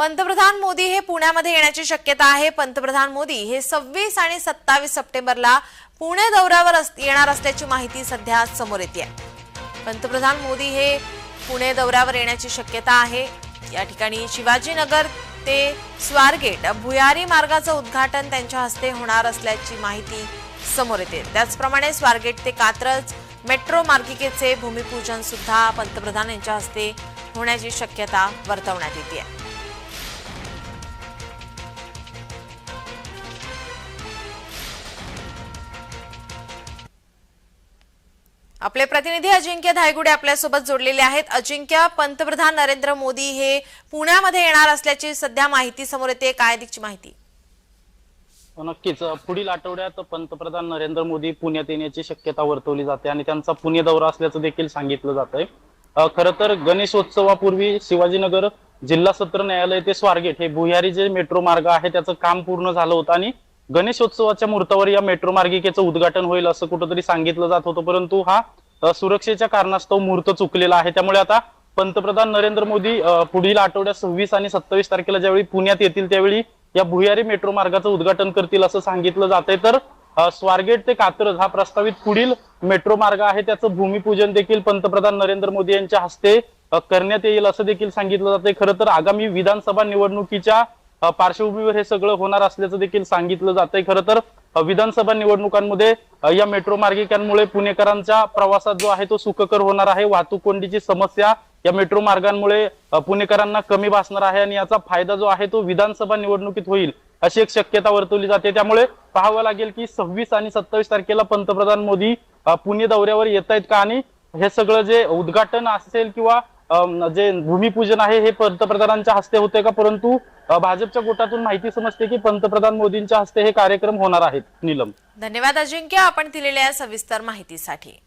पंतप्रधान मोदी हे पुण्यामध्ये येण्याची शक्यता आहे. पंतप्रधान मोदी हे सव्वीस आणि सत्तावीस सप्टेंबरला पुणे दौऱ्यावर अस- येणार असल्याची माहिती सध्या समोर येते पंतप्रधान मोदी हे पुणे दौऱ्यावर येण्याची शक्यता आहे. या ठिकाणी शिवाजीनगर ते स्वारगेट भुयारी मार्गाचं उद्घाटन त्यांच्या हस्ते होणार असल्याची माहिती समोर येते. त्याचप्रमाणे स्वारगेट ते कात्रज मेट्रो मार्गिकेचे भूमिपूजन सुद्धा पंतप्रधान यांच्या हस्ते होण्याची शक्यता वर्तवण्यात येते आपले प्रतिनिधी अजिंक्य धायगुडे आपल्यासोबत जोडलेले आहेत. अजिंक्य पंतप्रधान नरेंद्र मोदी हे पुण्यामध्ये येणार असल्याची सध्या माहिती समोर येते. काय अधिकची माहिती हो, नक्कीच. पुढील आठवड्यात पंतप्रधान नरेंद्र मोदी पुण्यात येण्याची शक्यता वर्तवली जाते आणि त्यांचा पुणे दौरा असल्याचं देखील सांगितलं जात आहे खरं तर गणेशोत्सवापूर्वी शिवाजीनगर जिल्हा सत्र न्यायालय ते स्वारगेट हे भुयारी जे मेट्रो मार्ग आहे त्याचं काम पूर्ण झालं होतं आणि गणेशोत्सवाच्या मुहूर्तावर या मेट्रो मार्गिकेचं उद्घाटन होईल असं कुठंतरी सांगितलं जात होतं परंतु हा सुरक्षेच्या कारणास्तव मुहूर्त चुकलेला आहे. त्यामुळे आता पंतप्रधान नरेंद्र मोदी पुढील आठवड्यात सव्वीस आणि सत्तावीस तारखेला ज्यावेळी पुण्यात येतील त्यावेळी या भुयारी मेट्रो मार्गाचं उद्घाटन करतील असं सांगितलं जातंय. तर स्वारगेट ते कात्रज हा प्रस्तावित पुढील मेट्रो मार्ग आहे. त्याचं भूमिपूजन देखील पंतप्रधान नरेंद्र मोदी यांच्या हस्ते करण्यात येईल असं देखील सांगितलं जातंय. खरं तर आगामी विधानसभा निवडणुकीच्या पार्श्वभूमीवर हे सगळं होणार असल्याचं देखील सांगितलं जातंय. खरं तर विधानसभा निवडणुकांमध्ये या मेट्रो मार्गिकांमुळे पुणेकरांच्या प्रवासात जो आहे तो सुखकर होणार आहे. वाहतूक कोंडीची समस्या या मेट्रो मार्गांमुळे पुणेकरांना कमी भासणार आहे आणि याचा फायदा जो आहे तो विधानसभा निवडणुकीत होईल अशी एक शक्यता वर्तवली जाते. त्यामुळे पाहावं लागेल की सव्वीस आणि सत्तावीस तारखेला पंतप्रधान मोदी पुणे दौऱ्यावर येत आहेत का? आणि हे सगळं जे उद्घाटन असेल किंवा जे भूमिपूजन आहे हे पंतप्रधानांच्या हस्ते होते का? परंतु भाजपच्या गोटातून माहिती समजते की पंतप्रधान मोदींच्या हस्ते हे कार्यक्रम होणार आहेत नीलम. धन्यवाद अजिंक्य. आपण दिलेल्या या सविस्तर माहितीसाठी.